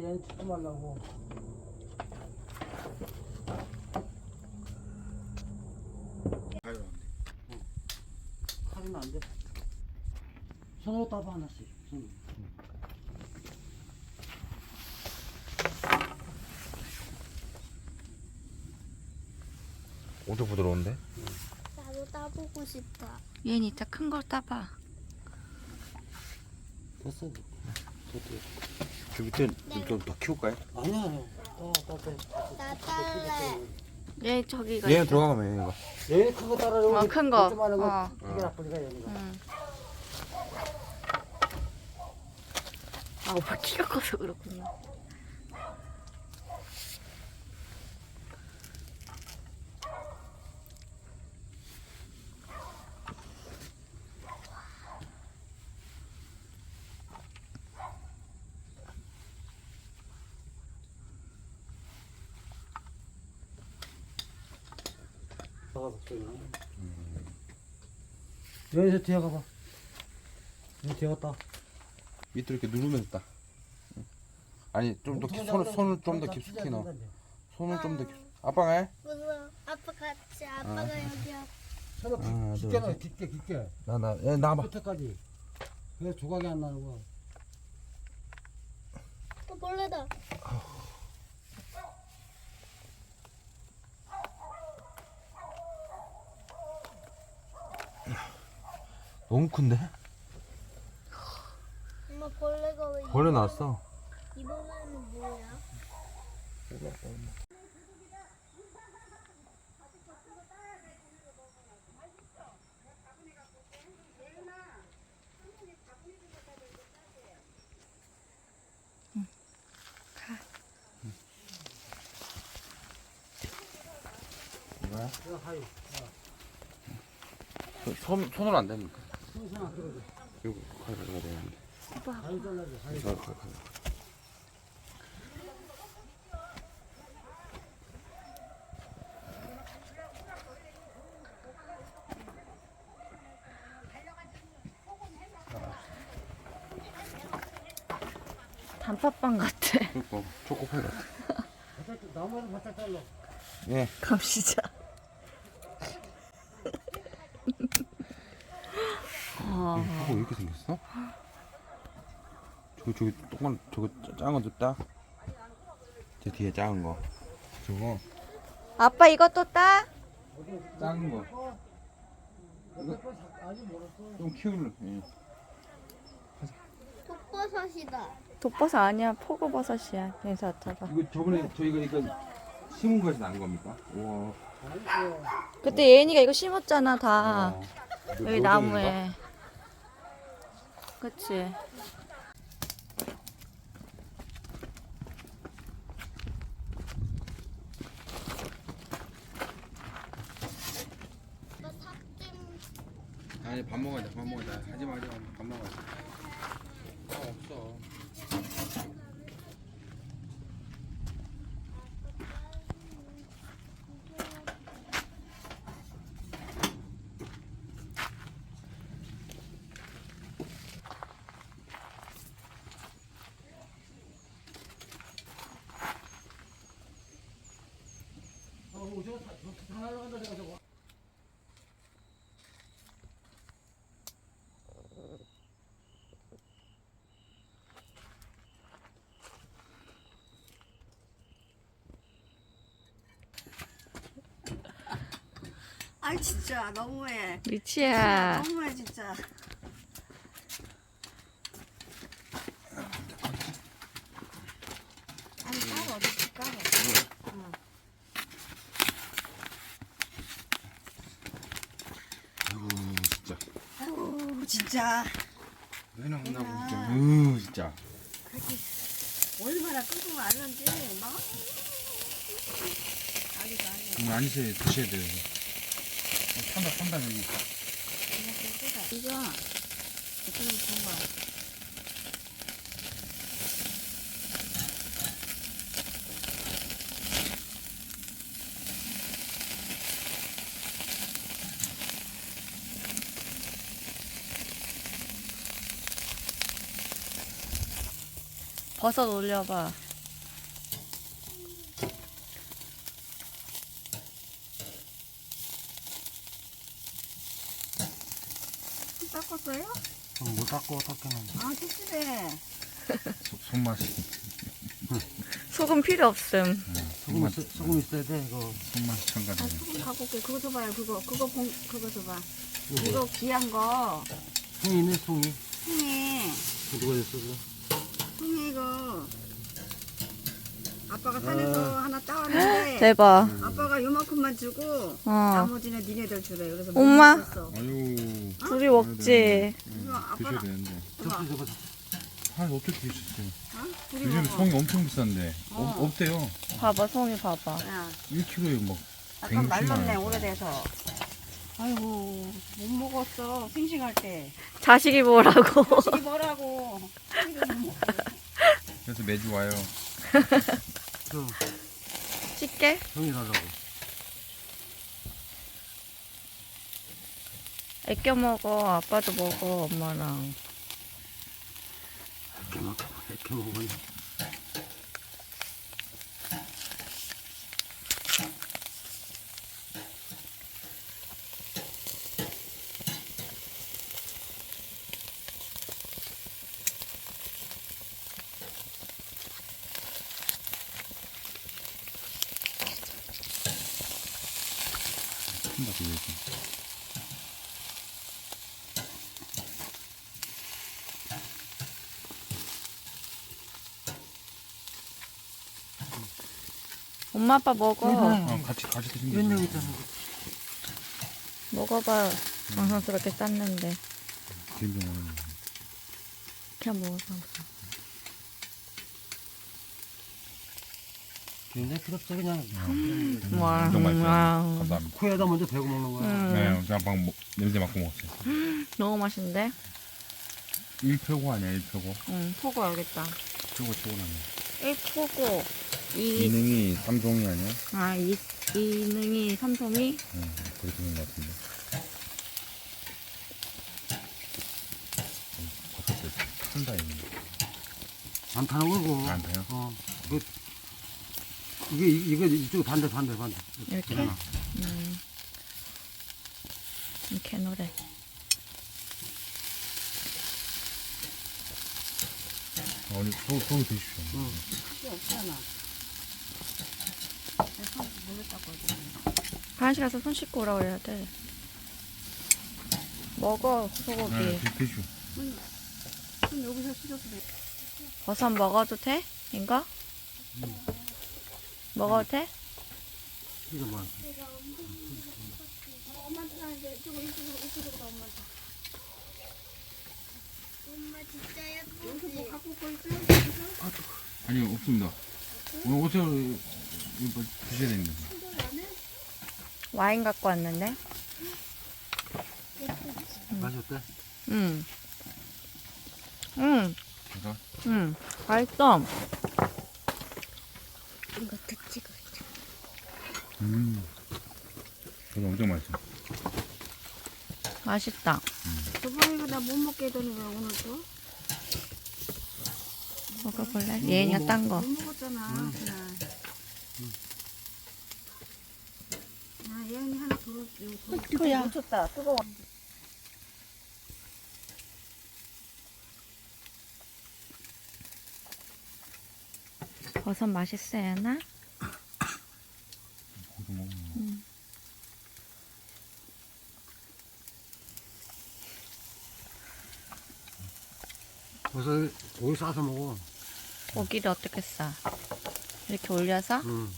얘는 조금하려고. 가위로 안 돼. 칼은 안 돼. 손으로 따봐 하나씩. 손으로. 오도 부드러운데? 나도 따보고 싶어. 얘는 이따 큰 걸 따봐. 됐어. 저도. 저 밑에 좀더 키울까요? 아니야, 아니야. 어. 나 딸래. 얘 저기가 얘는 있어. 들어가면 얘가. 얘 큰거 따라요. 어, 큰 거. 조그마한 거. 어. 이게 나쁘니까 얘가. 응. 아 오빠 키가 커서 그렇군요. 가서 또 여기서 뒤에 가봐. 여기 뒤에 갔다. 밑으로 이렇게 누르면서 따. 응. 아니 좀 더 손을 손을 좀 더 깊숙이 넣어. 손을 좀 더 깊. 아빠가 해? 무서워. 아빠 같이. 아빠가 여기야. 손을 하나, 깊- 둘, 깊게 셋. 깊게, 깊게. 나나 얘 나봐. 끝에까지. 그래 조각이 안 나는 거. 또 벌레다. 너무 큰데? 엄마 벌레가 왜? 벌레 나왔어. 이번에는 뭐야? 뭐야? 이거 하이. 손 손으로 안 됩니까? 이거 가위가 되는데. 하이. 이거 가위 가위. 단팥빵 같아. 그리고 초코파이 같아. 나무에는 바짝 잘라. 예. 감시자. 어, 저거 왜 이렇게 생겼어? 저기 저기 동그란 저거 짜- 작은 거좀 따. 저 뒤에 작은 거. 저거 아빠 이것도 따? 작은 거. 좀 키울래. 예. 독버섯이다. 독버섯 아니야. 포고버섯이야. 그래서 잡아. 이거 저번에 저희가 이거 심은 것이 난 겁니까? 우와. 그때 예인이가 이거 심었잖아 다. 어. 이거 여기 노종인가? 나무에. 그치. 아니 밥 먹어야 돼. 밥 먹어야 돼. 하지 마, 하지 마. 밥 먹어야 돼. 아 없어. 어, 저거 다, 저거 다. 아이 진짜 너무해. 리치야. 너무해 진짜. 아니 까봐 어디 까봐. 아이고 진짜. 아이고 진짜 왜 나온다고 진짜. 으 진짜. 얼마나 끙끙 앓는지 막. 아니가 아니. 정말 아니세요 드셔야 돼요. 판다 판다 여기. 이거 어떻게 좋은 거야? 버섯 올려봐. 닦았어요? 어, 못 뭐 닦고 닦이는 아, 찝찝해. 손맛이 소금 필요 없음. 소금 있, 소금 있어야 돼 이거 손맛이 아, 첨가되네 소금 갖고 올게. 그거 줘봐요, 그거. 그거 봉, 그거 줘봐. 이거 귀한 거. 송이네 송이 송이. 누가 됐어 그거 아빠가 산에서 하나 따왔는데. 대박. 아빠가 요만큼만 주고 어. 나머지는 니네들 주래. 그래서 못 엄마. 먹었어. 아유 둘이 먹지. 이거 아빠가 드셔야 되는데. 아 어떻게 드셨어요? 어? 둘이 요즘 먹어. 송이 엄청 비싼데 어. 없, 없대요. 봐봐, 송이 봐봐. 야, 1kg에 막 160만 말랐네 원. 오래돼서. 아이고 못 먹었어 싱싱할 때. 자식이 뭐라고. 자식이 뭐라고. 그래서 매주 와요. 저 씻게? 송이 달라고 애껴 먹어. 아빠도 먹어, 엄마랑. 이렇게 먹 이렇게 먹으 면 큰다 그게. 엄마, 아빠 먹어. 아, 같이 같이 드신 이런 용게 있잖아 먹어봐. 정성스럽게 쌌는데. 그냥 먹어서. 굉장히 없어 그냥 와, 엄청 맛있어요. 와. 감사합니다. 코에다 먼저 배고 먹는 거야 음, 네, 제가 방금 먹- 냄새 맡고 먹었어요. 너무 맛있는데? 1표고 아니야 1표고. 응, 포고 알겠다. 최고 최고라네. 1포고, 2, 이능이 삼종이 아니야? 아, 2, 이능이 삼송이, 응, 그렇게 되는 것 같은데. 버섯을 탄다 이네. 안 타는 거고 안 타요? 어 그, 이게 이- 이거 이쪽 반대 반대 반대 이렇게? 음. 이렇게 노래. 소 소리 드십시오. 응. 없잖아. 내손 물을 닦거든. 화장실 가서 손 씻고 오라고 해야 돼. 먹어, 소고기. 네, 드- 드십시오. 그럼 여기서 씻어도 돼. 버섯 먹어도 돼? 인가? 먹어도 돼? 이거 뭐 엄마한테 가는데 이쪽으로 이쪽으로 이쪽으로 가 엄마한테. 엄마 진짜 예쁘지? 갖고 올 있어? 아니요 없습니다. 오늘 이거 뭐 드셔야 되는데. 와인 갖고 왔는데? 맛이 어때? 응. 응, 제가 응. 맛있어. 찍어. 음, 저도 엄청 맛있어. 맛있다. 저번에 이거 나 못 먹게 해더니 왜 오늘 또? 먹어볼래? 얘는 딴 거. 못 먹었잖아 그날. 아 예은이 하나 더 이거 더. 토야. 놓쳤다 뜨거워. 버섯 맛있어요, 나? 고기 먹으면. 음. 버섯 고기 싸서 먹어 고기를 어떻게 싸? 이렇게 올려서? 응.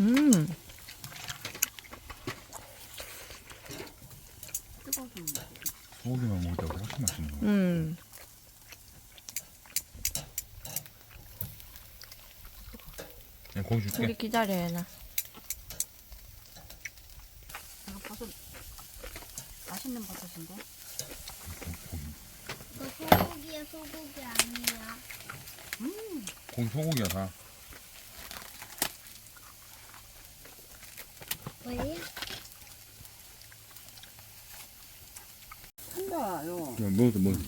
음. 소고기만 먹을 때보다 훨씬 맛있는 거. 음. 네, 고기 줄게. 고기 기다려, 얘나. 이거 버섯 맛있는 버섯인데. 너 소고기야 소고기 아니야. 고기 소고기야 다. 왜? 한다 요. 그냥 먹어도 먹어.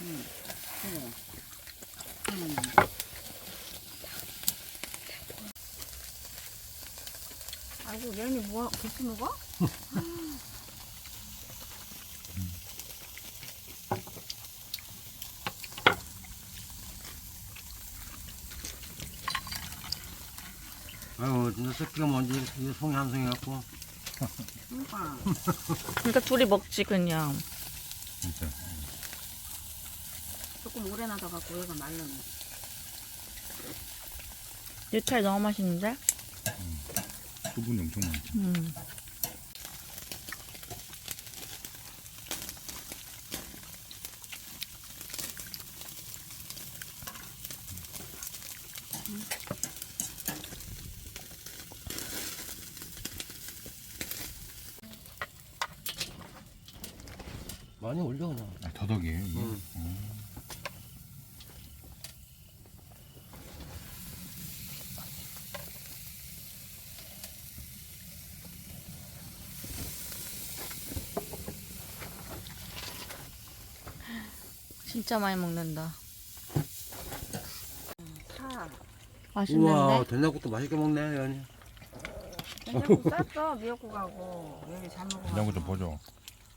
음. 아이고 얘네 뭐 계속 먹어? 아유 진짜 새끼가 뭔지 이렇게 송이 한 송이 갖고 그러니까 그러니까 둘이 먹지 그냥. 진짜. 조금 오래 놔둬 갖고 얘가 말랐네. 유찰 너무 맛있는데? 수분이 엄청 많지. 음. 많이 올려 그냥 아, 더덕이에요 진짜 많이 먹는다. 파. 맛있는데? 우와 된장국도 맛있게 먹네 연이 된장국 쌌어 미역국하고 얘네 잘 먹어. 된장국 좀 보죠.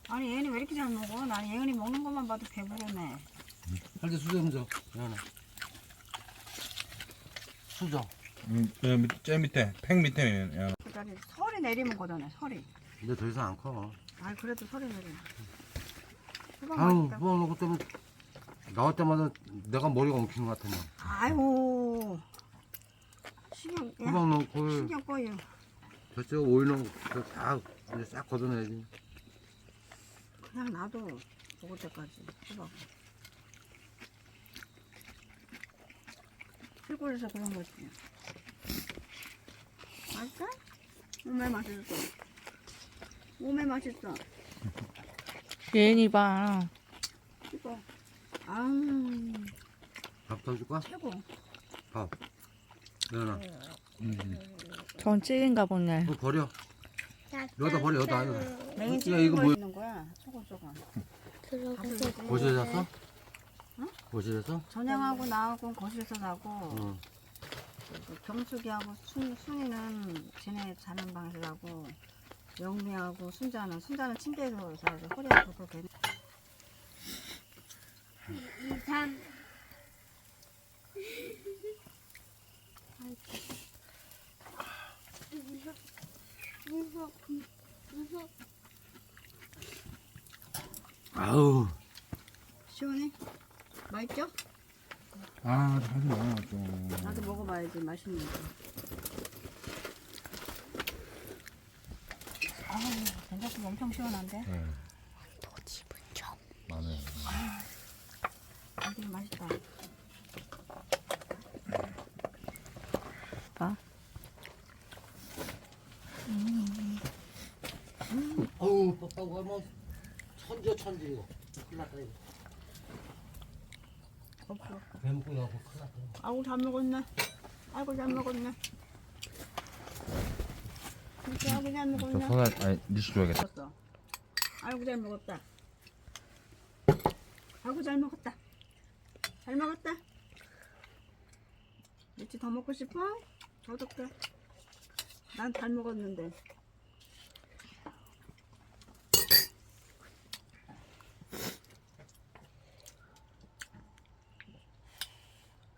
아니 얘네 왜 이렇게 잘 먹어? 난 얘네 먹는 것만 봐도 배부르네. 할때 수저 좀 줘. 연아 수저 음, 저 밑, 제 밑에 팩 밑에 야, 그다음에 설이 내리면 거잖아 설이. 근데 더 이상 안 커 아 그래도 설이 내리면. 수박 맛있다. 후방 먹고 때문에 나올 때마다 내가 머리가 엉키는 것 같아 아이고 신경 야, 넣고 신경 꺼요. 저쪽 오이 넣고 다 이제 싹 걷어내야지 그냥 놔둬 먹을 때까지 수박. 시골에서 그런 거지. 맛있어? 오메 맛있어. 오메 맛있어. 예은이 봐. 이거. 아우 밥더 줄까? 최고. 연아 음, 전 찌개인가 보네. 이거 버려 여기다 버려 여기다 아니다 냉이 야, 이거 거 뭐야? 있는 거야. 소금 소금. 들어가서 거실에 잤어? 응? 거실에서? 전향하고 나하고 거실에서 자고 응 그 경숙이하고 순, 순이는 쟤네 자는 방에서 자고 영미하고 순자는 순자는 침대에서 자고 허리 아프고 걔 2, 3 무섭 무섭 아우 시원해? 맛있죠? 아 하지 마 좀. 나도 먹어봐야지 맛있는 거. 아우 된장국 엄청 시원한데? 네, 더 집은 좀. 많아요. 아, 되게 맛있다. 어우 뻑뻑하고 뭐 천지야 천지 이거 큰일 났다 이거 없어. 뱀고 나고 큰일 났다. 아이고 잘 먹었네. 아이고 잘 먹었네. 이렇게 아이고 잘 저 먹었네. 선아 아니 니시 줘야겠다. 먹었어. 아이고 잘 먹었다. 아이고 잘 먹었다. 잘 먹었다. 며칠 더 먹고 싶어? 더 줄게. 난잘 먹었는데.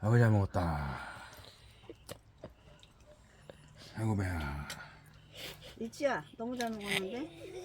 아이고 잘 먹었다. 아이고 배야. 일지야 너무 잘 먹었는데?